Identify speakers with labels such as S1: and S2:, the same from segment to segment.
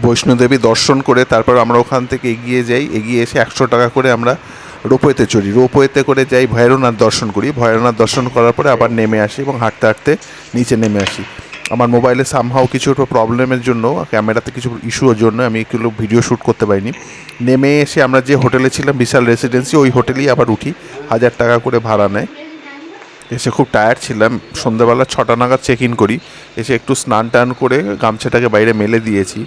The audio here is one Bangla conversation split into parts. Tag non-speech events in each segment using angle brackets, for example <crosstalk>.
S1: বৈষ্ণোদেবী দর্শন করে তারপর আমরা ওখান থেকে এগিয়ে যাই। এগিয়ে এসে একশো টাকা করে আমরা রোপওয়েতে চড়ি। রোপওয়েতে করে যাই, ভৈরবনাথ দর্শন করি। ভৈরবনাথ দর্শন করার পরে আবার নেমে আসি এবং হাঁটতে হাঁটতে নিচে নেমে আসি। আমার মোবাইলে সামহাও কিছু প্রবলেমের জন্য ক্যামেরাতে কিছু ইস্যুর জন্য আমি এগুলো ভিডিও শ্যুট করতে পারিনি। নেমে এসে আমরা যে হোটেলে ছিলাম, বিশাল রেসিডেন্সি ওই হোটেলেই আবার উঠি। হাজার টাকা করে ভাড়া নেয়। এসে খুব টায়ার্ড ছিলাম। সন্ধ্যাবেলা ছটা নাগাদ চেক ইন করি। এসে একটু স্নান টান করে গামছাটাকে বাইরে মেলে দিয়েছি।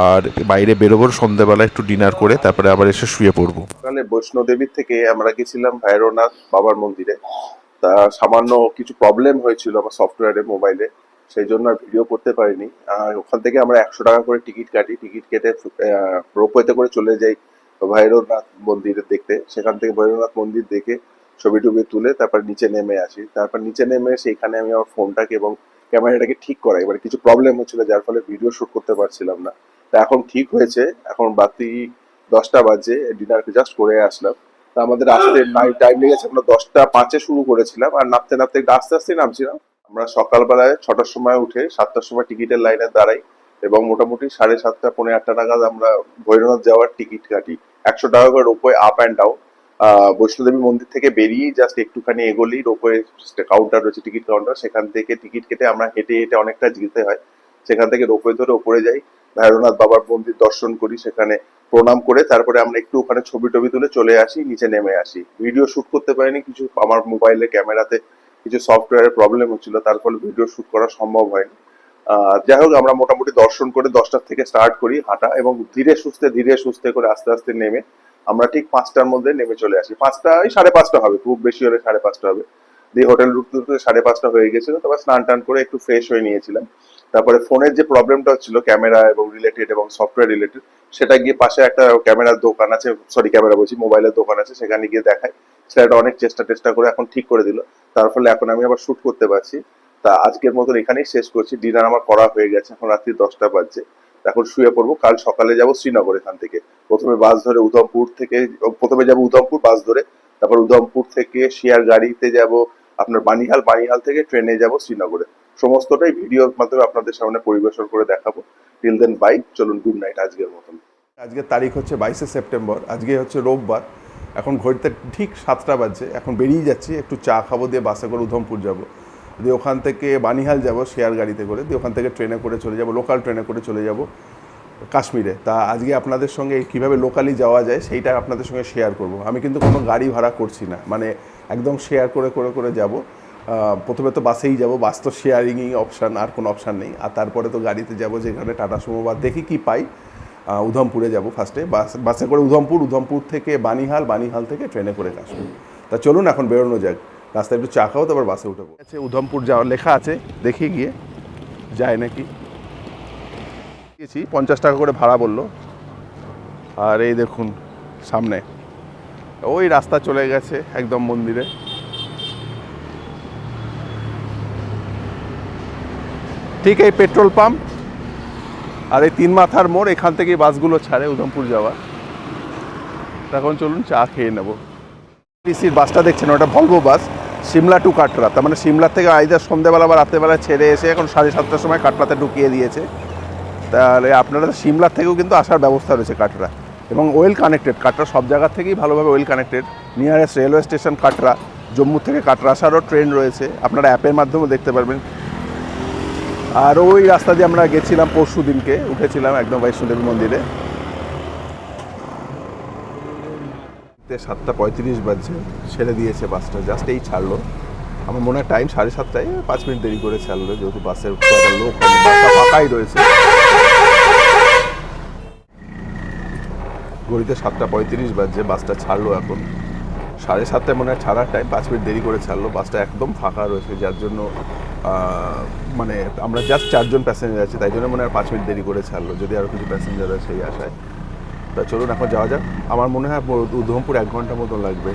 S1: আর বাইরে বেরোবো সন্ধ্যাবেলা একটু ডিনার করে, তারপরে আবার এসে শুয়ে পড়ব।
S2: ওখানে বৈষ্ণোদেবীর থেকে আমরা গেছিলাম ভৈরবনাথ বাবার মন্দিরে। তা সামান্য কিছু প্রবলেম হয়েছিল আমার সফটওয়্যারে মোবাইলে সেই জন্য আর ভিডিও করতে পারিনি। আর ওখান থেকে আমরা একশো টাকা করে টিকিট কাটি। টিকিট কেটে রোপওয়েতে করে চলে যাই ভৈরবনাথ মন্দিরে দেখতে। সেখান থেকে ভৈরবনাথ মন্দির দেখে ছবি টবি তুলে তারপর নিচে নেমে আসি। তারপর নিচে নেমে সেইখানে আমি আমার ফোনটাকে এবং ক্যামেরাটাকে ঠিক করাই। এবার কিছু প্রবলেম হচ্ছিল যার ফলে ভিডিও শুট করতে পারছিলাম না। তা এখন ঠিক হয়েছে। এখন বাকি দশটা বাজে ডিনার জাস্ট করে আসলাম। তা আমাদের আসতে <gasps> টাইম লেগেছে আমরা দশটা পাঁচে শুরু করেছিলাম। আর নামতে নামতে একটু আস্তে আস্তে নামছিলাম। আমরা সকালবেলায় ছটার সময় উঠে সাতটার সময় টিকিটের লাইনে দাঁড়াই এবং মোটামুটি সাড়ে সাতটা পৌনে আটটা নাগাদ আমরা ভৈরবনাথ যাওয়ার টিকিট কাটি। একশো টাকা করে ropeway up and down Vaishno Devi মন্দির থেকে বেরিয়ে জাস্ট একটুখানি এগোলেই রোপওয়ে কাউন্টার রয়েছে টিকিট কাউন্টার সেখান থেকে টিকিট কেটে আমরা হেঁটে হেঁটে অনেকটা যেতে হয়। সেখান থেকে রোপওয়ে ধরে ওপরে যাই, ভৈরবনাথ বাবার মন্দির দর্শন করি, সেখানে প্রণাম করে, তারপরে আমরা একটু ওখানে ছবি টবি তুলে চলে আসি, নিচে নেমে আসি। ভিডিও শুট করতে পারিনি, কিছু আমার মোবাইলে ক্যামেরাতে কিছু সফটওয়্যারের প্রবলেম হচ্ছিল, তার ফলে ভিডিও শুট করা সম্ভব হয়নি। যাই হোক, আমরা মোটামুটি দর্শন করে দশটার থেকে স্টার্ট করি হাঁটা এবং ধীরে সুস্থে ধীরে সুস্থে করে আস্তে আস্তে নেমে আমরা ঠিক পাঁচটার মধ্যে নেমে চলে আসি। পাঁচটা ওই সাড়ে পাঁচটা হবে, খুব বেশি হলে সাড়ে পাঁচটা হবে। দিয়ে হোটেল ঢুকতে ঢুকতে সাড়ে পাঁচটা হয়ে গেছিল, তারপর স্নান টান করে একটু ফ্রেশ হয়ে নিয়েছিলাম। তারপরে ফোনের যে প্রবলেমটা হচ্ছিল ক্যামেরা এবং রিলেটেড এবং সফটওয়্যার রিলেটেড সেটা গিয়ে পাশে একটা ক্যামেরার দোকান আছে সরি ক্যামেরা বলছি, মোবাইলের দোকান আছে, সেখানে গিয়ে দেখাই সেটা অনেক চেষ্টা টেষ্টা করে এখন ঠিক করে দিল। তার ফলে এখন আমি আবার শ্যুট করতে পারছি। তা আজকের মতন এখানেই শেষ করছি। ডিনার আমার করা হয়ে গেছে, এখন রাত্রি দশটা বাজছে। এখন শুয়ে পড়ব। কাল সকালে যাব শ্রীনগর এখান থেকে। প্রথমে বাস ধরে উধমপুর থেকে, প্রথমে যাব উধমপুর বাস ধরে। তারপর উধমপুর থেকে শেয়ার গাড়িতে যাব, আপনার বানিহাল বানিহাল থেকে ট্রেনে যাব শ্রীনগরে। সমস্তটাই ভিডিওর মাধ্যমে আপনাদের সামনে পরিবেশন করে দেখাবো। টিল দেন বাই চলুন গুড নাইট আজকের মতন।
S1: আজকের তারিখ হচ্ছে বাইশে সেপ্টেম্বর, আজকে হচ্ছে রোববার। এখন ঘড়িতে ঠিক সাতটা বাজছে, এখন বেরিয়ে যাচ্ছি, একটু চা খাব দিয়ে বাসে করে উধমপুর যাব। দিয়ে ওখান থেকে বানিহাল যাব শেয়ার গাড়িতে করে। দিয়ে ওখান থেকে ট্রেনে করে চলে যাব লোকাল ট্রেনে করে চলে যাব কাশ্মীরে। তা আজকে আপনাদের সঙ্গে কীভাবে লোকালি যাওয়া যায় সেইটা আপনাদের সঙ্গে শেয়ার করব। আমি কিন্তু কোনো গাড়ি ভাড়া করছি না মানে একদম শেয়ার করে করে করে যাব। প্রথমে তো বাসেই যাব, বাস তো শেয়ারিংই অপশান আর কোনো অপশান নেই। আর তারপরে তো গাড়িতে যাব যেখানে টাটা সুমো বা দেখি কি পাই। উধমপুরে যাব ফার্স্টে বাস, বাসে করে উধমপুর উধমপুর থেকে বানিহাল বানিহাল থেকে ট্রেনে করে কাশ্মীর। তা চলুন এখন বেরোনো যাক। রাস্তায় একটু চা খাও, তারপর বাসে উঠে আছে, উধমপুর যাওয়ার লেখা আছে, দেখি গিয়ে যায় নাকি। গেছি পঞ্চাশ টাকা করে ভাড়া বলল। আর এই দেখুন, সামনে। ওই রাস্তা চলে গেছে একদম মন্দিরে। ঠিক এই পেট্রোল পাম্প আর এই তিন মাথার মোড়, এখান থেকেই বাসগুলো ছাড়ে উধমপুর যাওয়া এখন চলুন চা খেয়ে নেব। টিসির বাসটা দেখছেন, ওটা Volvo bus. Shimla to Katra, তার মানে সিমলা থেকে আইদার সন্ধ্যেবেলা বা রাত্রেবেলা ছেড়ে এসে এখন সাড়ে সাতটার সময় কাটরাতে ঢুকিয়ে দিয়েছে। তাহলে আপনারা সিমলা থেকেও কিন্তু আসার ব্যবস্থা রয়েছে কাটরা। এবং ওয়েল কানেক্টেড কাটরা সব জায়গা থেকেই ভালোভাবে well connected nearest railway station Katra, Jammu থেকে কাটরা আসারও ট্রেন রয়েছে, আপনারা অ্যাপের মাধ্যমে দেখতে পারবেন। আর ওই রাস্তা দিয়ে আমরা গেছিলাম পরশু দিনকে উঠেছিলাম একদম বৈষ্ণোদেবী মন্দিরে। সাতটা পঁয়ত্রিশ বাজছে ছেড়ে দিয়েছে বাসটা জাস্ট এই ছাড়লো। আমার মনে হয় টাইম সাড়ে সাতটায় পাঁচ মিনিট দেরি করে ছাড়লো, যেহেতু বাসের লোক বাসটা ফাঁকাই রয়েছে। ঘড়িতে সাতটা পঁয়ত্রিশ বাজছে বাসটা ছাড়লো এখন। সাড়ে সাতটায় মনে হয় ছাড়ার টাইম পাঁচ মিনিট দেরি করে ছাড়লো, বাসটা একদম ফাঁকা রয়েছে, যার জন্য মানে আমরা জাস্ট চারজন প্যাসেঞ্জার আছি, তাই জন্য মনে হয় পাঁচ মিনিট দেরি করে ছাড়লো, যদি আরও কিছু প্যাসেঞ্জার আছে সেই আশায়। তা চলুন এখন যাওয়া যাক। আমার মনে হয় উধমপুর এক ঘণ্টা মতো লাগবে।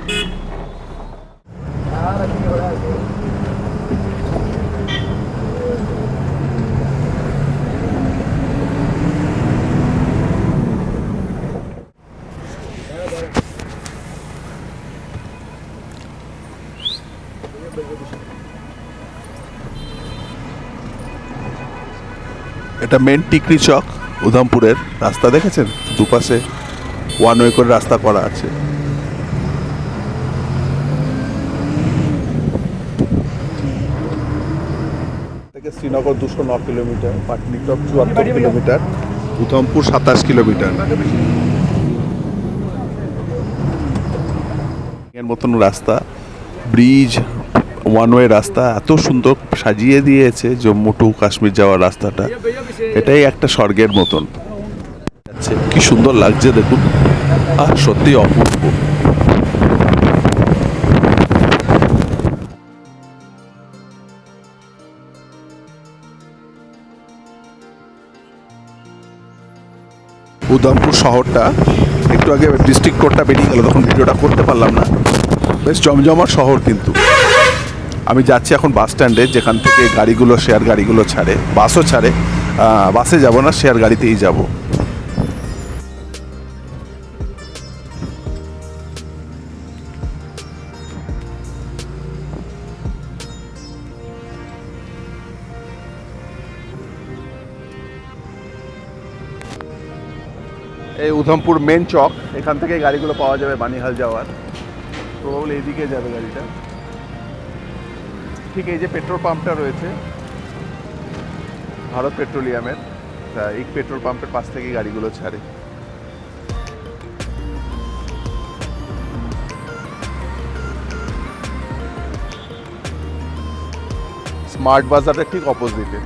S1: এটা মেন টিকরি চক,
S2: উধমপুরের রাস্তা দেখেছেন? দুপাশে ওয়ান ওয়ে করে রাস্তা করা আছে। থেকে শ্রীনগর দুশো ন কিলোমিটার পাটনিটপ চুয়াত্তর কিলোমিটার উধমপুর সাতাশ কিলোমিটার। মতন রাস্তা ব্রিজ ওয়ান ওয়ে রাস্তা এত সুন্দর সাজিয়ে দিয়েছে জম্মু টু কাশ্মীর যাওয়ার রাস্তাটা। এটাই একটা স্বর্গের মতন। কি সুন্দর লাগছে দেখুন। আর সত্যি অপূর্ব। উধমপুর শহরটা, একটু আগে ডিস্ট্রিক্ট কোর্টটা বেরিয়ে গেল, তখন ভিডিওটা করতে পারলাম না। বেশ জমজমার শহর কিন্তু। আমি যাচ্ছি এখন বাস স্ট্যান্ডে যেখান থেকে গাড়িগুলো শেয়ার গাড়িগুলো ছাড়ে বাসও ছাড়ে। বাসে যাব না শেয়ার গাড়িতেই যাব। এই উধমপুর মেন চক, এখান থেকে গাড়িগুলো পাওয়া যাবে বানিহাল যাওয়ার। প্রবাবলি এইদিকে যাবে গাড়িটা। ঠিক এই যে পেট্রোল পাম্পটা রয়েছে, ভারত পেট্রোলিয়ামের তা এই পেট্রোল পাম্পের পাশ থেকে গাড়িগুলো ছাড়ে। স্মার্ট বাজারের ঠিক অপোজিটে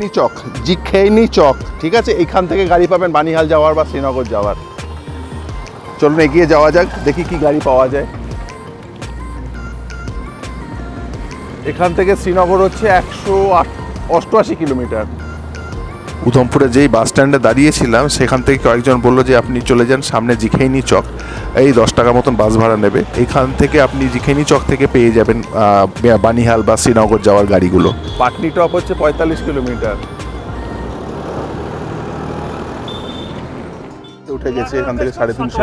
S2: জিখেইনি চক জিখেইনি চক ঠিক আছে? এখান থেকে গাড়ি পাবেন বানিহাল যাওয়ার বা শ্রীনগর যাওয়ার। চলুন এগিয়ে যাওয়া যাক, দেখি কি গাড়ি পাওয়া যায়। এখান থেকে শ্রীনগর হচ্ছে একশো আট, অষ্টআশি কিলোমিটার। উধমপুরে যেই বাস স্ট্যান্ডে দাঁড়িয়েছিলাম সেখান থেকে কয়েকজন বলল যে আপনি চলে যান সামনে জিখেইনি চক। এই দশ টাকা মতন বাস ভাড়া নেবে। এখান থেকে আপনি জিখেইনি চক থেকে পেয়ে যাবেন আহ, বানিহাল বা শ্রীনগর যাওয়ার গাড়িগুলো। পাটনি টপ হচ্ছে পঁয়তাল্লিশ কিলোমিটার। উঠে গেছে এখান থেকে সাড়ে তিনশো।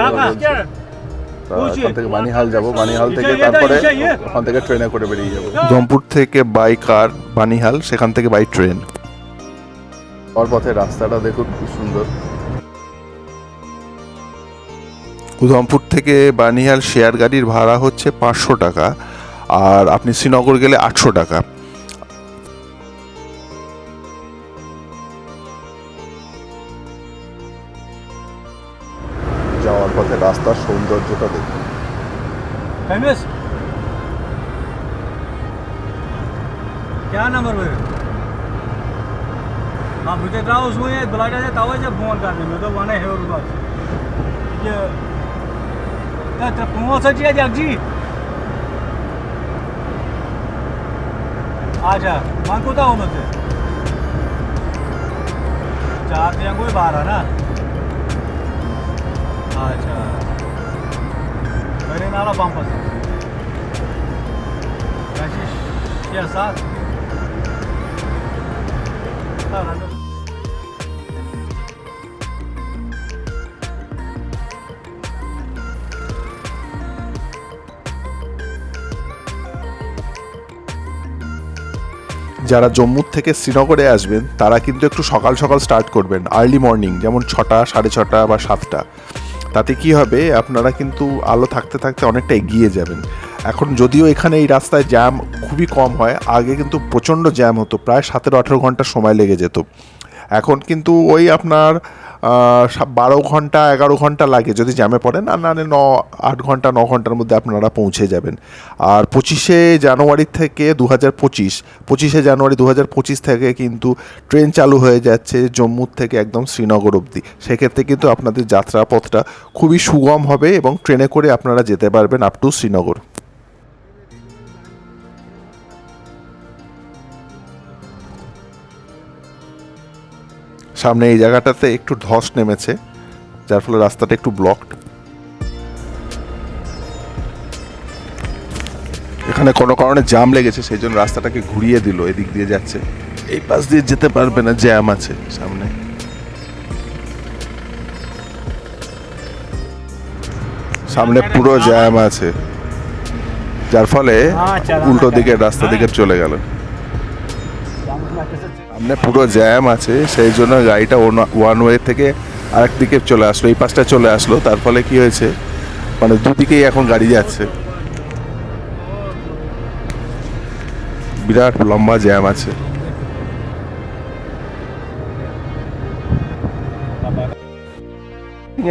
S2: থেকে বানিহাল যাব। বানিহাল থেকে তারপরে ওখান থেকে ট্রেনে করে বেরিয়ে যাব। উধমপুর থেকে বাই কার বানিহাল সেখান থেকে বাই ট্রেন। যাওয়ার পথে রাস্তাটা দেখুন খুব সুন্দর উধমপুর থেকে বানিহাল শেয়ার গাড়ির ভাড়া হচ্ছে পাঁচশো টাকা আর আপনি শ্রীনগর গেলে আটশো টাকা যাওয়ার পথে রাস্তার সৌন্দর্যটা দেখুন
S3: फेमस क्या नंबर હા ભૂતેતરાવ શું એ ધોલાટા છે તાવ છે ફોન કરીને મેં તો મને હેવર ઉભા છે ફોન સચી જાગજી अच्छा वहाँ को था मुझसे चार या कोई बारह ना अच्छा मेरे नाला पंप से सात
S2: যারা জম্মু থেকে শ্রীনগরে আসবেন, তারা কিন্তু একটু সকাল সকাল স্টার্ট করবেন আর্লি মর্নিং যেমন ছটা, সাড়ে ছটা বা সাতটা। তাতে কি হবে, আপনারা কিন্তু আলো থাকতে থাকতে অনেকটা এগিয়ে যাবেন। এখন যদিও এখানে এই রাস্তায় জ্যাম খুবই কম হয়, আগে কিন্তু প্রচণ্ড জ্যাম হতো, প্রায় সাতেরো আঠেরো ঘণ্টা সময় লেগে যেত। এখন কিন্তু ওই আপনার বারো ঘণ্টা, এগারো ঘণ্টা লাগে। যদি জ্যামে পড়েন, আর নাহলে ন, আট ঘণ্টা, ন ঘণ্টার মধ্যে আপনারা পৌঁছে যাবেন। আর পঁচিশে জানুয়ারি থেকে দু হাজার পঁচিশ, পঁচিশে জানুয়ারি দু হাজার পঁচিশ থেকে কিন্তু ট্রেন চালু হয়ে যাচ্ছে জম্মু থেকে একদম শ্রীনগর অবধি। সেক্ষেত্রে কিন্তু আপনাদের যাত্রাপথটা খুবই সুগম হবে এবং ট্রেনে করে আপনারা যেতে পারবেন আপ টু শ্রীনগর। সামনে এই জায়গাটাতে একটু ধস নেমেছে যার ফলে রাস্তাটা একটু ব্লকড এখানে কোনো কারণে জাম লেগেছে সেই জন্য রাস্তাটাকে ঘুরিয়ে দিল এদিক দিয়ে যাচ্ছে। এই পাশ দিয়ে যেতে পারবে না জ্যাম আছে সামনে। সামনে পুরো জ্যাম আছে যার ফলে
S3: হ্যাঁ,
S2: উল্টো দিকে রাস্তা দিকে হ্যাঁ। চলে গেল।
S1: সামনে পুরো জ্যাম আছে, সেই জন্য গাড়িটা ওয়ান ওয়ে থেকে আরেক দিকে চলে আসলো, এই পাশটা চলে আসলো, তার ফলে কি হয়েছে? মানে দুদিকেই এখন গাড়ি যাচ্ছে। বিরাট লম্বা জ্যাম আছে।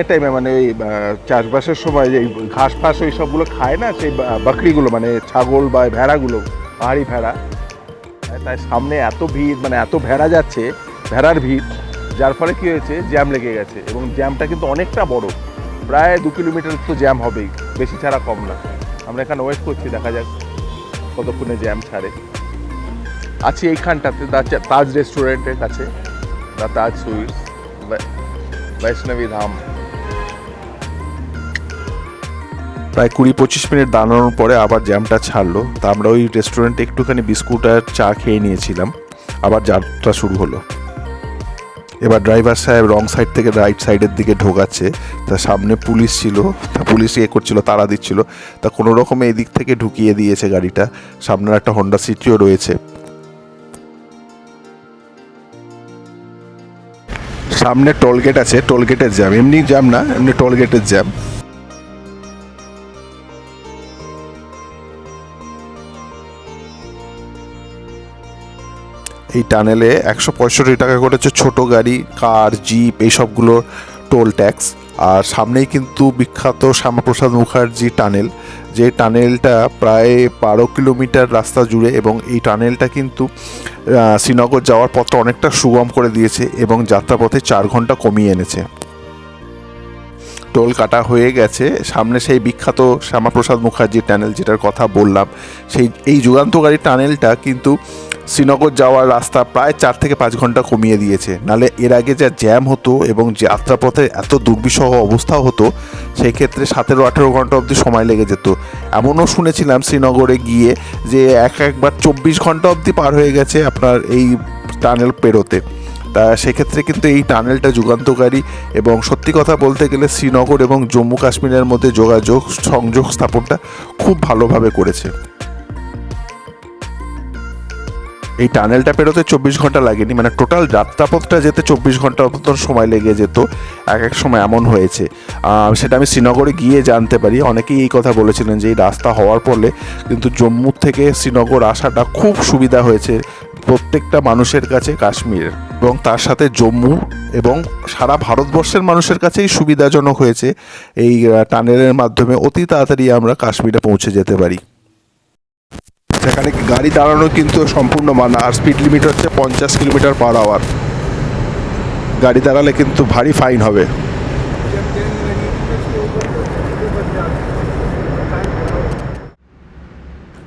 S1: টাইমে মানে ওই চাষবাসের সময় যে ঘাস ফাস ওই সবগুলো খায় না, সেই বাকরিগুলো মানে ছাগল বা ভেড়াগুলো, পাহাড়ি ভেড়া তাই সামনে এত ভিড় মানে এত ভেড়া যাচ্ছে, ভেড়ার ভিড়, যার ফলে কী হয়েছে, জ্যাম লেগে গেছে এবং জ্যামটা কিন্তু অনেকটা বড়। প্রায় দু কিলোমিটার তো জ্যাম হবেই, বেশি ছাড়া কম না। আমরা এখানে ওয়েট করছি, দেখা যাক কতক্ষণে জ্যাম ছাড়ে। আছি এইখানটাতে তাজ রেস্টুরেন্টের কাছে তাজ সুইটস বৈষ্ণবী ধাম। প্রায় কুড়ি পঁচিশ মিনিট দাঁড়ানোর পরে আবার জ্যামটা ছাড়লো। তা আমরা ওই রেস্টুরেন্টে একটুখানি বিস্কুট আর চা খেয়ে নিয়েছিলাম। আবার যাত্রা শুরু হলো। এবার ড্রাইভার সাহেব রং সাইড থেকে রাইট সাইডের দিকে ঢোকাচ্ছে। তা সামনে পুলিশ ছিল। তা পুলিশ ইয়ে করছিল তাড়া দিচ্ছিল। তা কোনো রকমে এদিক থেকে ঢুকিয়ে দিয়েছে গাড়িটা। সামনের একটা হন্ডা সিটিও রয়েছে। সামনে টোলগেট আছে। টোলগেটের জ্যাম এমনি জ্যাম না, এমনি টোলগেটের জ্যাম এই টানেলে একশো পঁয়ষট্টি টাকা করেছে ছোট গাড়ি, কার, জিপ এইসবগুলোর টোল ট্যাক্স আর সামনেই কিন্তু বিখ্যাত শ্যামাপ্রসাদ মুখার্জি টানেল। যে টানেলটা প্রায় বারো কিলোমিটার রাস্তা জুড়ে এবং এই টানেলটা কিন্তু শ্রীনগর যাওয়ার পথটা অনেকটা সুগম করে দিয়েছে এবং যাত্রাপথে চার ঘণ্টা কমিয়ে এনেছে। টোল কাটা হয়ে গেছে। সামনে সেই বিখ্যাত শ্যামাপ্রসাদ মুখার্জি টানেল যেটার কথা বললাম, সেই, এই যুগান্তকারী টানেলটা কিন্তু শ্রীনগর যাওয়ার রাস্তা প্রায় চার থেকে পাঁচ ঘণ্টা কমিয়ে দিয়েছে। নালে এর আগে যা জ্যাম হতো এবং যাত্রাপথে এত দুর্বিষহ অবস্থা হতো সেই ক্ষেত্রে সতেরো আঠেরো ঘণ্টা অবধি সময় লেগে যেত। এমনও শুনেছিলাম শ্রীনগরে গিয়ে যে এক একবার চব্বিশ ঘণ্টা অবধি পার হয়ে গেছে আপনার এই টানেল পেরোতে। তা সেক্ষেত্রে কিন্তু এই টানেলটা যুগান্তকারী এবং সত্যি কথা বলতে গেলে শ্রীনগর এবং জম্মু কাশ্মীরের মধ্যে যোগাযোগ, সংযোগ স্থাপনটা খুব ভালোভাবে করেছে। এই টানেলটা পেরোতে চব্বিশ ঘণ্টা লাগেনি মানে টোটাল যাত্রাপথটা যেতে চব্বিশ ঘণ্টা মতন সময় লেগে যেত, এক এক সময় এমন হয়েছে। সেটা আমি শ্রীনগরে গিয়ে জানতে পারি। অনেকেই এই কথা বলেছিলেন যে এই রাস্তা হওয়ার ফলে কিন্তু জম্মু থেকে শ্রীনগর আসাটা খুব সুবিধা হয়েছে প্রত্যেকটা মানুষের কাছে কাশ্মীর এবং তার সাথে জম্মু এবং সারা ভারতবর্ষের মানুষের কাছেই সুবিধাজনক হয়েছে এই টানেলের মাধ্যমে অতি তাড়াতাড়ি আমরা কাশ্মীরে পৌঁছে যেতে পারি। সেখানে গাড়ি দাঁড়ানো কিন্তু সম্পূর্ণ মানা আর স্পিড লিমিট হচ্ছে পঞ্চাশ কিলোমিটার পার আওয়ার গাড়ি দাঁড়ালে কিন্তু ভারী ফাইন হবে।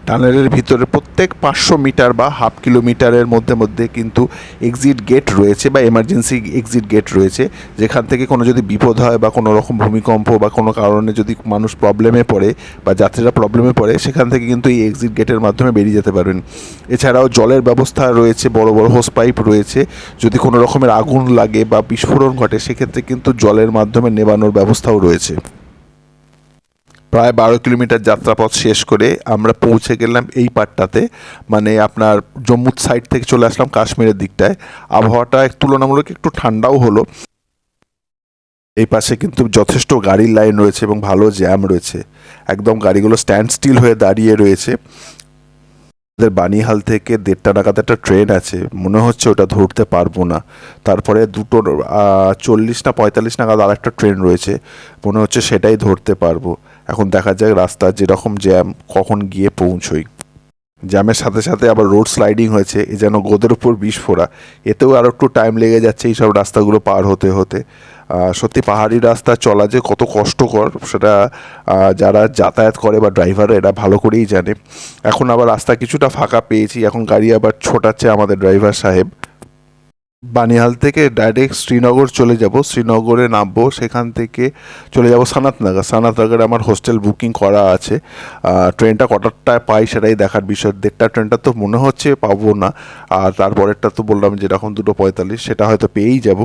S1: টানেলের ভিতরে প্রত্যেক পাঁচশো মিটার বা হাফ কিলোমিটারের মধ্যে মধ্যে কিন্তু এক্সিট গেট রয়েছে বা এমার্জেন্সি এক্সিট গেট রয়েছে। যেখান থেকে কোনো যদি বিপদ হয় বা কোনো রকম ভূমিকম্প বা কোনো কারণে যদি মানুষ প্রবলেমে পড়ে বা যাত্রীরা প্রবলেমে পড়ে, সেখান থেকে কিন্তু এই এক্সিট গেটের মাধ্যমে বেরিয়ে যেতে পারবেন। এছাড়াও জলের ব্যবস্থা রয়েছে, বড় বড় হোস পাইপ রয়েছে। যদি কোনো রকমের আগুন লাগে বা বিস্ফোরণ ঘটে, সেক্ষেত্রে কিন্তু জলের মাধ্যমে নেবানোর ব্যবস্থাও রয়েছে। প্রায় বারো কিলোমিটার যাত্রাপথ শেষ করে আমরা পৌঁছে গেলাম এই পাটটাতে। মানে আপনার জম্মু সাইড থেকে চলে আসলাম কাশ্মীরের দিকটায়। আবহাওয়াটা তুলনামূলক একটু ঠান্ডাও হলো। এই পাশে কিন্তু যথেষ্ট গাড়ির লাইন রয়েছে এবং ভালো জ্যাম রয়েছে। একদম গাড়িগুলো স্ট্যান্ড স্টিল হয়ে দাঁড়িয়ে রয়েছে। আমাদের বানিহাল থেকে দেড়টা নাগাদ একটা ট্রেন আছে। মনে হচ্ছে ওটা ধরতে পারব না। তারপরে দুটো চল্লিশ না পঁয়তাল্লিশ নাগাদ আর একটা ট্রেন রয়েছে। মনে হচ্ছে সেটাই ধরতে পারব। এখন দেখা যাক রাস্তা যেরকম জ্যাম, কখন গিয়ে পৌঁছই। জ্যামের সাথে সাথে আবার রোড স্লাইডিং হয়েছে, এ যেন গোদের উপর বিষ ফোড়া। এতেও আরও একটু টাইম লেগে যাচ্ছে এই সব রাস্তাগুলো পার হতে হতে। সত্যি পাহাড়ি রাস্তা চলা যে কত কষ্টকর, সেটা যারা যাতায়াত করে বা ড্রাইভার এরা ভালো করেই জানে। এখন আবার রাস্তা কিছুটা ফাঁকা পেয়েছি, এখন গাড়ি আবার ছোটাচ্ছে আমাদের ড্রাইভার সাহেব। বানিহাল থেকে ডাইরেক্ট শ্রীনগর চলে যাব। শ্রীনগরে নামবো, সেখান থেকে চলে যাব সানাতনগর সানাতনগরে আমার হোস্টেল বুকিং করা আছে। ট্রেনটা কটারটায় পাই সেটাই দেখার বিষয়। দেড়টা ট্রেনটা তো মনে হচ্ছে পাবো না। আর তারপরেরটা তো বললাম যেরকম দুটো পঁয়তাল্লিশ, সেটা হয়তো পেয়েই যাব।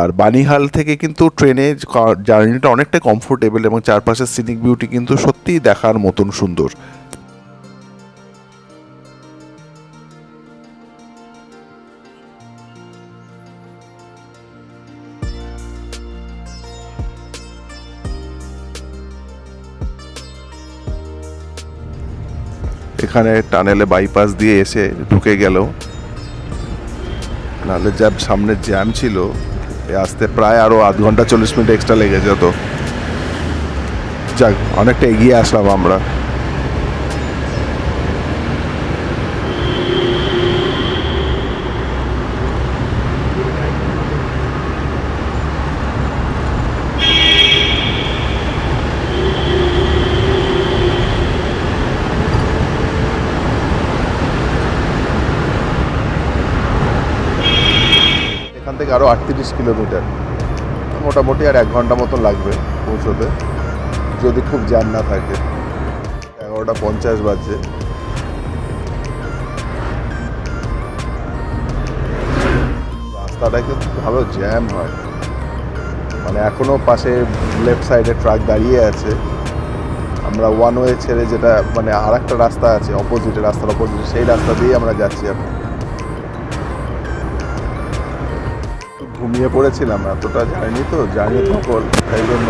S1: আর বানিহাল থেকে কিন্তু ট্রেনে জার্নিটা অনেকটা কমফোর্টেবল এবং চারপাশের সিনিক বিউটি কিন্তু সত্যিই দেখার মতন সুন্দর। টানেলে বাইপাস দিয়ে এসে ঢুকে গেল। নাহলে যা সামনে জ্যাম ছিল আসতে প্রায় আরও আধ ঘণ্টা চল্লিশ মিনিট এক্সট্রা লেগে যেত। যাক, অনেকটা এগিয়ে আসলাম আমরা এখান থেকে আরও আটত্রিশ কিলোমিটার। মোটামুটি আর এক ঘণ্টা মতন লাগবে পৌঁছতে, যদি খুব জ্যাম না থাকে। এগারোটা পঞ্চাশ বাজছে। রাস্তাটা কিন্তু ভালো জ্যাম হয়। মানে এখনও পাশে লেফট সাইডে ট্রাক দাঁড়িয়ে আছে। আমরা ওয়ান ওয়ে ছেড়ে যেটা মানে আর একটা রাস্তা আছে অপোজিটে রাস্তার অপোজিটে সেই রাস্তা দিয়েই আমরা যাচ্ছি এখন। ঘুমিয়ে পড়েছিলাম এতটা জানি তো জানি তখন তাই জন্য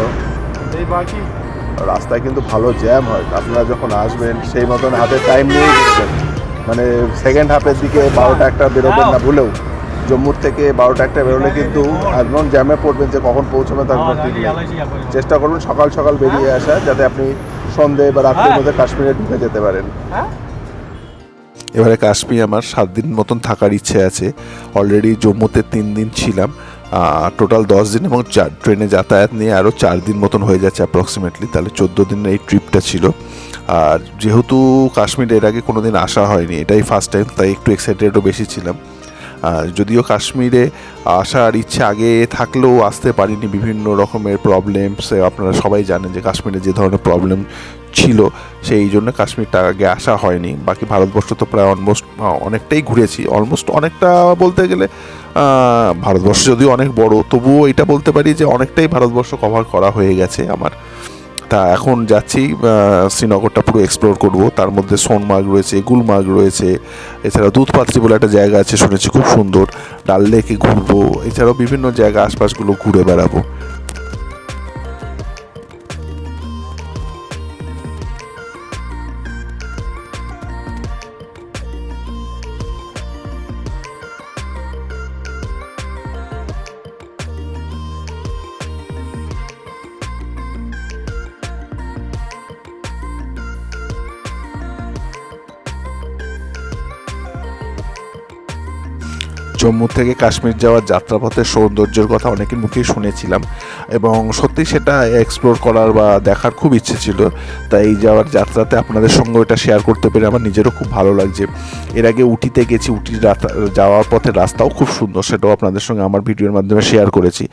S1: রাস্তায় কিন্তু ভালো জ্যাম হয় আপনারা যখন আসবেন সেই মতন হাতে টাইম নিয়ে যাবেন মানে সেকেন্ড হাফের দিকে বারোটা একটা বেরোবেন না ভুলেও। জম্মুর থেকে বারোটা একটা বেরোলে কিন্তু একদম জ্যামে পড়বেন যে কখন পৌঁছবে তার চেষ্টা করুন সকাল সকাল বেরিয়ে আসা যাতে আপনি সন্ধে বা রাত্রের মধ্যে কাশ্মীরে ঢুকে যেতে পারেন। এবারে কাশ্মীর আমার সাত দিন মতন থাকার ইচ্ছে আছে। অলরেডি জম্মুতে তিন দিন ছিলাম। টোটাল দশ দিন এবং চার ট্রেনে যাতায়াত নিয়ে আরও চার দিন মতন হয়ে যাচ্ছে অ্যাপ্রক্সিমেটলি তাহলে চোদ্দ দিনের এই ট্রিপটা ছিল। আর যেহেতু কাশ্মীর এর আগে কোনো দিন আসা হয়নি, এটাই ফার্স্ট টাইম তাই একটু এক্সাইটেডও বেশি ছিলাম। যদিও কাশ্মীরে আসার ইচ্ছে আগে থাকলেও আসতে পারিনি। বিভিন্ন রকমের প্রবলেমস আপনারা সবাই জানেন যে কাশ্মীরে যে ধরনের প্রবলেম ছিল, সেই জন্য কাশ্মীরটা আগে আসা হয়নি। বাকি ভারতবর্ষ তো প্রায় অলমোস্ট অনেকটাই ঘুরেছি। অলমোস্ট অনেকটা বলতে গেলে ভারতবর্ষ যদিও অনেক বড়, তবুও এটা বলতে পারি যে অনেকটাই ভারতবর্ষ কভার করা হয়ে গেছে আমার। তা এখন যাচ্ছি শ্রীনগরটা পুরো এক্সপ্লোর করব। তার মধ্যে সোনমার্গ রয়েছে, গুলমার্গ রয়েছে, এছাড়া দুধপাত্রি বলে একটা জায়গা আছে, শুনেছি খুব সুন্দর। ডাল লেকে ঘুরবো, এছাড়াও বিভিন্ন জায়গা আশপাশগুলো ঘুরে বেড়াবো। জম্মু থেকে কাশ্মীর যাওয়ার যাত্রাপথের সৌন্দর্যের কথা অনেকের মুখেই শুনেছিলাম এবং সত্যি সেটা এক্সপ্লোর করার বা দেখার খুব ইচ্ছে ছিল। তাই এই যাওয়ার যাত্রাতে আপনাদের সঙ্গে এটা শেয়ার করতে পেরে আমার নিজেরও খুব ভালো লাগছে। এর আগে উটিতে গেছি, উটির যাওয়ার পথে রাস্তাও খুব সুন্দর, সেটাও আপনাদের সঙ্গে আমার ভিডিওর মাধ্যমে শেয়ার করেছি।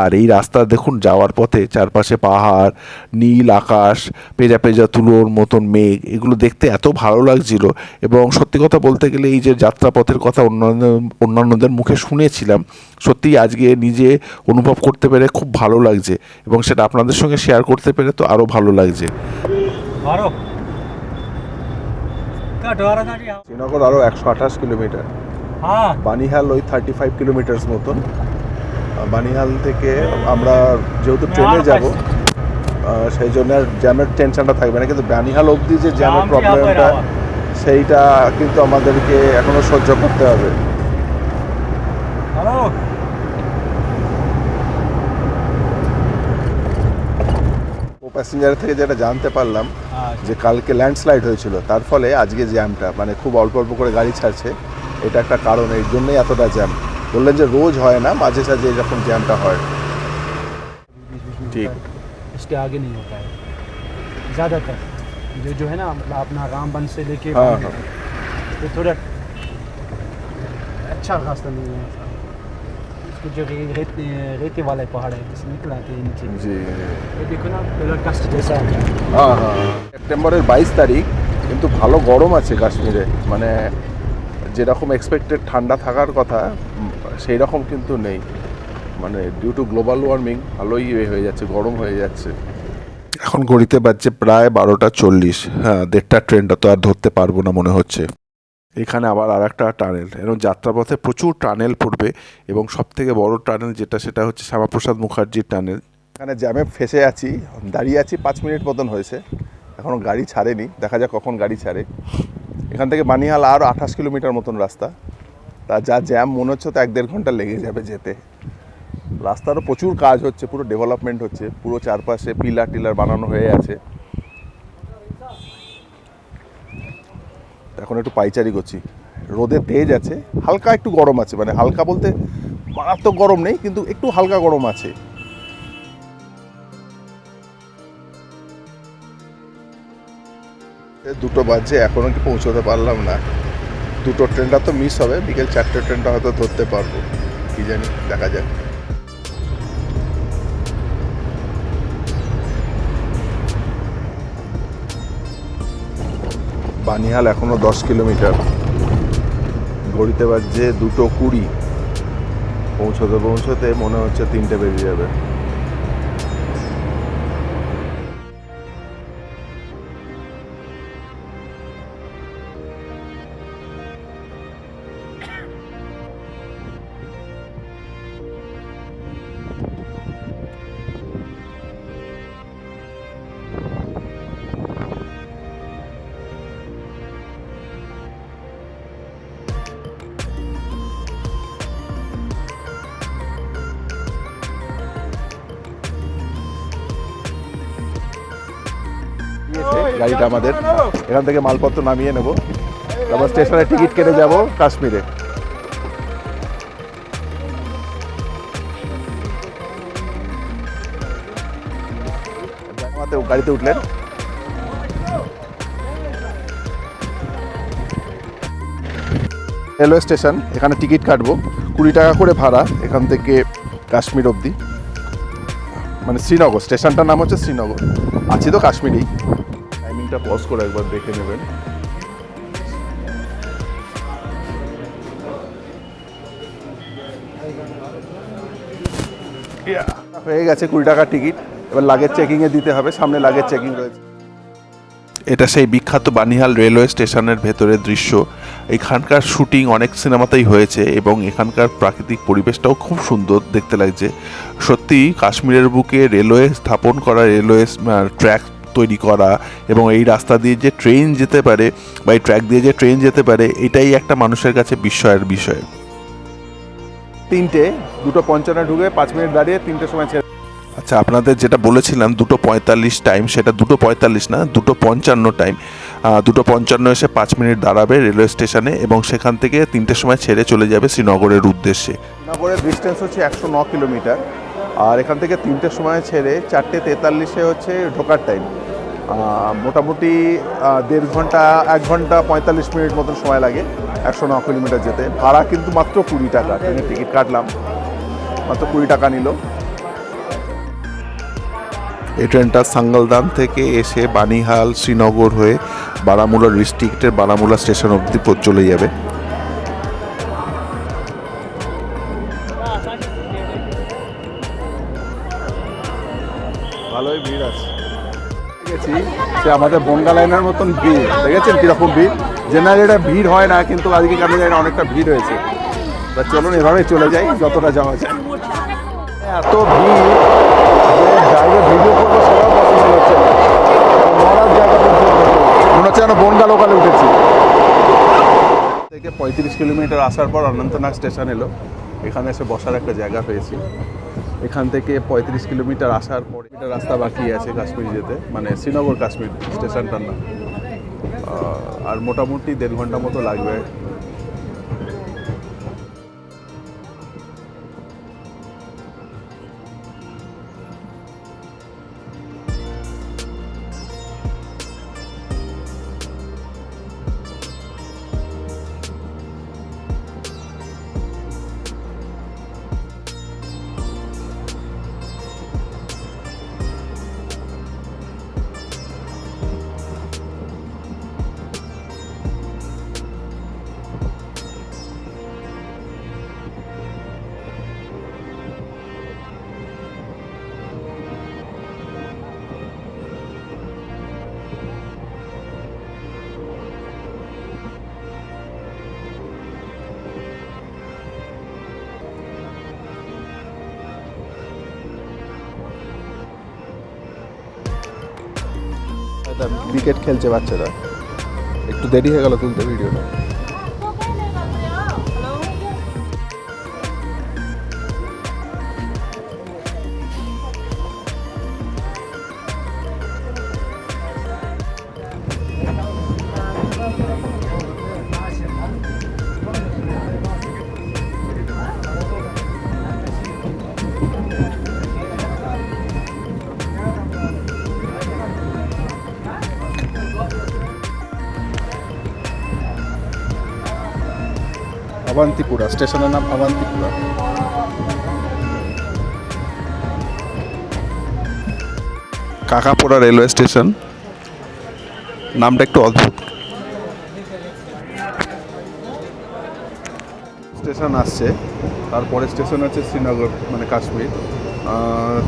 S1: আর এই রাস্তা দেখুন, যাওয়ার পথে চারপাশে পাহাড়, নীল আকাশ, পেজা পেজা তুলোর মতন মেঘ, এগুলো দেখতে এত ভালো লাগছিল। এবং সত্যি কথা বলতে গেলে এই যে যাত্রাপথের কথা অন্যান্য অন্যান্য আপনাদের মুখে শুনেছিলাম। সত্যি আজকে নিজে অনুভব করতে পেরে খুব ভালো লাগছে এবং সেটা আপনাদের সঙ্গে শেয়ার করতে পেরে তো আরও ভালো লাগছে।
S2: শ্রীনগর আরও একশো আঠাশ কিলোমিটার। বানিহাল ওই থার্টি ফাইভ কিলোমিটার মতন বানিহাল থেকে আমরা যেহেতু ট্রেনে যাব সেই জন্য আর জ্যামের টেনশনটা থাকবে না। কিন্তু বানিহাল অবধি যে জ্যামের প্রবলেমটা সেইটা কিন্তু আমাদেরকে এখনও সহ্য করতে হবে।
S3: हेलो
S2: ও প্যাসেঞ্জারের থেকে যেটা জানতে পারলাম
S3: हाँ
S2: যে কালকে ল্যান্ডস্লাইড হয়েছিল তার ফলে আজকে জ্যামটা মানে খুব অল্প অল্প করে গাড়ি ছাড়ছে এটা একটা কারণ এর জন্যই এতটা জ্যাম বললেন যে রোজ হয় না মাঝে সাঝে এরকম জ্যামটা হয় ठीक
S4: इसके आगे नहीं होता है ज़्यादातर जो जो है ना मतलब अपना रामबन से लेके
S2: हाँ,
S4: बांद्रा, ये थोड़ा अच्छा रास्ता नहीं है इसको जो रे, रेत, रेते वाले पहाड़ है जिससे निकल आते हैं नीचे
S2: জি
S4: ये देखो ना रोलर कास्टर जैसा है
S2: হ্যাঁ হ্যাঁ সেপ্টেম্বরের বাইশ তারিখ কিন্তু ভালো গরম আছে কাশ্মীরে মানে যেরকম এক্সপেক্টেড ঠান্ডা থাকার কথা উম, সেই রকম কিন্তু নেই মানে ডিউ টু গ্লোবাল ওয়ার্মিং ভালোই এ হয়ে যাচ্ছে গরম হয়ে যাচ্ছে
S1: এখন ঘড়িতে বাজছে প্রায় বারোটা চল্লিশ হ্যাঁ দেড়টা ট্রেনটা তো আর ধরতে পারবো না মনে হচ্ছে এখানে আবার আর একটা টানেল। এবং যাত্রাপথে প্রচুর টানেল পড়বে এবং সবথেকে বড় টানেল যেটা, সেটা হচ্ছে শ্যামাপ্রসাদ মুখার্জির টানেল।
S2: এখানে জ্যামে ফেসে আছি, দাঁড়িয়ে আছি পাঁচ মিনিট মতন হয়েছে। এখনও গাড়ি ছাড়েনি, দেখা যাক কখন গাড়ি ছাড়ে। এখান থেকে বানিহাল আরও আঠাশ কিলোমিটার মতন রাস্তা। তা যা জ্যাম মনে হচ্ছে তো এক দেড় ঘণ্টা লেগে যাবে যেতে। রাস্তারও প্রচুর কাজ হচ্ছে, পুরো ডেভেলপমেন্ট হচ্ছে, পুরো চারপাশে পিলার টিলার বানানো হয়ে আছে। এখন একটু পাইচারি করছি। রোদে তেজ আছে, হালকা একটু গরম আছে মানে হালকা বলতে মারাত্মক গরম নেই, কিন্তু একটু হালকা গরম আছে। দুটো বাজে এখনও কি পৌঁছতে পারলাম না। দুটো ট্রেনটা তো মিস হবে, বিকেল চারটে ট্রেনটা হয়তো ধরতে পারব, কি জানি, দেখা যাক। বানিহাল এখনও দশ কিলোমিটার। ঘড়িতে বাজছে দুটো কুড়ি। পৌঁছতে পৌঁছতে মনে হচ্ছে তিনটে বেরিয়ে যাবে। আমাদের। এখান থেকে মালপত্র নামিয়ে নেব। তারপর স্টেশনে টিকিট কেটে যাব কাশ্মীরে। গাড়িতে উঠলেন। রেলওয়ে স্টেশন, এখানে টিকিট কাটবো। কুড়ি টাকা করে ভাড়া এখান থেকে কাশ্মীর অবধি। মানে শ্রীনগর, স্টেশনটার নাম হচ্ছে শ্রীনগর। আছি তো কাশ্মীরেই। টাইমিংটা পজ করে একবার দেখে নেবেন। হয়ে গেছে কুড়ি টাকার টিকিট। এবার লাগেজ চেকিংয়ে দিতে হবে সামনে লাগেজ চেকিং রয়েছে।
S1: এটা সেই বিখ্যাত বানিহাল রেলওয়ে স্টেশনের ভেতরের দৃশ্য। এখানকার শুটিং অনেক সিনেমাতেই হয়েছে এবং এখানকার প্রাকৃতিক পরিবেশটাও খুব সুন্দর দেখতে লাগছে। সত্যি কাশ্মীরের বুকে রেলওয়ে স্থাপন করা রেলওয়ে ট্র্যাক তৈরি করা এবং এই রাস্তা দিয়ে যে ট্রেন যেতে পারে বা এই ট্র্যাক দিয়ে যে ট্রেন যেতে পারে এটাই একটা মানুষের কাছে বিস্ময়ের বিষয়।
S2: তিনটে দুটো পঞ্চান্ন ঢুকে পাঁচ মিনিট দাঁড়িয়ে তিনটের সময় ছেড়ে
S1: আচ্ছা আপনাদের যেটা বলেছিলাম দুটো পঁয়তাল্লিশ টাইম সেটা দুটো পঁয়তাল্লিশ না দুটো পঞ্চান্ন টাইম দুটো পঞ্চান্ন এসে পাঁচ মিনিট দাঁড়াবে রেলওয়ে স্টেশনে এবং সেখান থেকে তিনটের সময় ছেড়ে চলে যাবে শ্রীনগরের উদ্দেশ্যে।
S2: শ্রীনগরের ডিস্টেন্স হচ্ছে একশো ন কিলোমিটার আর এখান থেকে তিনটের সময় ছেড়ে চারটে তেতাল্লিশে হচ্ছে ঢোকার টাইম মোটামুটি দেড় ঘণ্টা এক ঘণ্টা পঁয়তাল্লিশ মিনিট মতন সময় লাগে একশো ন কিলোমিটার যেতে। ভাড়া কিন্তু মাত্র কুড়ি টাকা ট্রেনের টিকিট কাটলাম। মাত্র কুড়ি টাকা নিল।
S1: এই ট্রেনটা সাঙ্গলদান থেকে এসে বানিহাল শ্রীনগর হয়ে বারামুলা ডিস্ট্রিক্টের বারামুলা স্টেশন অবধি চলে যাবে।
S2: ভালোই ভিড় আছে। দেখেছি সে আমাদের বঙ্গা লাইনের মতন ভিড়, দেখেছেন কীরকম ভিড়? জেনারেলে ভিড় হয় না, কিন্তু আজকে কেন জানি অনেকটা ভিড় হয়েছে। তা চলুন এভাবে চলে যাই, যতটা যাওয়া যায়। এত ভিড় যে ভিডিও করব, সেটাও পসিবল হচ্ছে মনে হচ্ছে যেন বনগা লোকালে উঠেছি। থেকে পঁয়ত্রিশ কিলোমিটার আসার পর অনন্তনাগ স্টেশন এলো। এখানে এসে বসার একটা জায়গা পেয়েছি। এখান থেকে পঁয়ত্রিশ কিলোমিটার আসার পরে এটা রাস্তা বাকি আছে কাশ্মীর যেতে মানে শ্রীনগর কাশ্মীর স্টেশনটার না আর মোটামুটি দেড় ঘণ্টা মতো লাগবে ক্রিকেট খেলছে বাচ্চারা। একটু দেরি হয়ে গেল তুলতে ভিডিওটা অবান্তিপুরা স্টেশনের নাম অবান্তিপুরা
S1: কাকাপোড়া রেলওয়ে স্টেশন। নামটা একটু অদ্ভুত।
S2: স্টেশন আসছে তারপরে স্টেশন হচ্ছে শ্রীনগর মানে কাশ্মীর।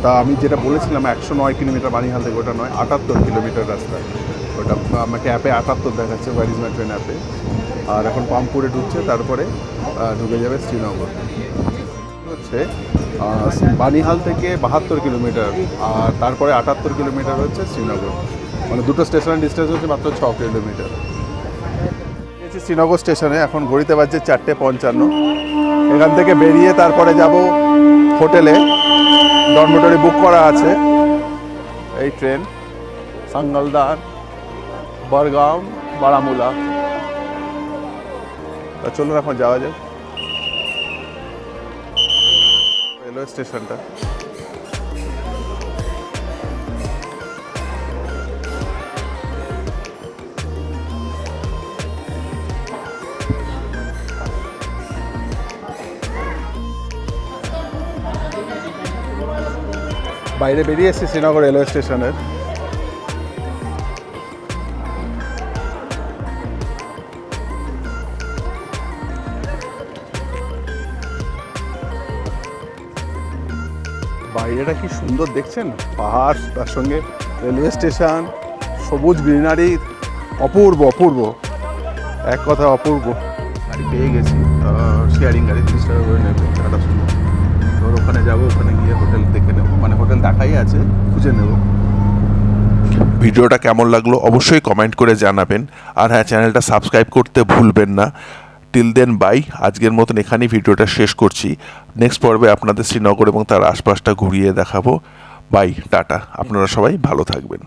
S2: তা আমি যেটা বলেছিলাম একশো নয় কিলোমিটার বানিহাল থেকে ওটা নয় আটাত্তর কিলোমিটার রাস্তা। ওটা আমাকে অ্যাপে আটাত্তর দেখাচ্ছে ওয়ার ইজ মাই ট্রেন অ্যাপে। আর এখন পাম্পুরে ঢুকছে, তারপরে ঢুকে যাবে শ্রীনগর। হচ্ছে বানিহাল থেকে বাহাত্তর কিলোমিটার, আর তারপরে আটাত্তর কিলোমিটার হচ্ছে শ্রীনগর। মানে দুটো স্টেশনের ডিস্টেন্স হচ্ছে মাত্র ছ কিলোমিটার। গেছি শ্রীনগর স্টেশনে এখন ঘড়িতে বাজছে চারটে পঞ্চান্ন। এখান থেকে বেরিয়ে তারপরে যাব হোটেলে। ডরমেটরি বুক করা আছে, এই ট্রেন সাঙ্গলদার বরগাঁও বারামুলা। তা চলুন এখন যাওয়া যাক। রেলওয়ে স্টেশনটা। বাইরে বেরিয়ে এসেছি শ্রীনগর রেলওয়ে স্টেশনের। বাইরেটা কি সুন্দর দেখছেন? পাহাড়, তার সঙ্গে রেলওয়ে স্টেশন, সবুজ গ্রিনারি, অপূর্ব অপূর্ব। এক কথা অপূর্ব। গাড়ি পেয়ে গেছি। শেয়ারিং গাড়ি তিরিশ টাকা করে নেবে। টাটা সুন্দর। ওখানে যাব, ওখানে গিয়ে হোটেল দেখে নেব। মানে হোটেল দেখাই আছে, খুঁজে নেব।
S1: ভিডিওটা কেমন লাগল অবশ্যই কমেন্ট করে জানাবেন। আর হ্যাঁ চ্যানেলটা সাবস্ক্রাইব করতে ভুলবেন না। টিল দেন বাই আজকের মতন এখানেই ভিডিওটা শেষ করছি। নেক্সট পর্বে আপনাদের শ্রীনগর এবং তার আশপাশটা ঘুরিয়ে দেখাবো। Bye tata. আপনারা সবাই ভালো থাকবেন।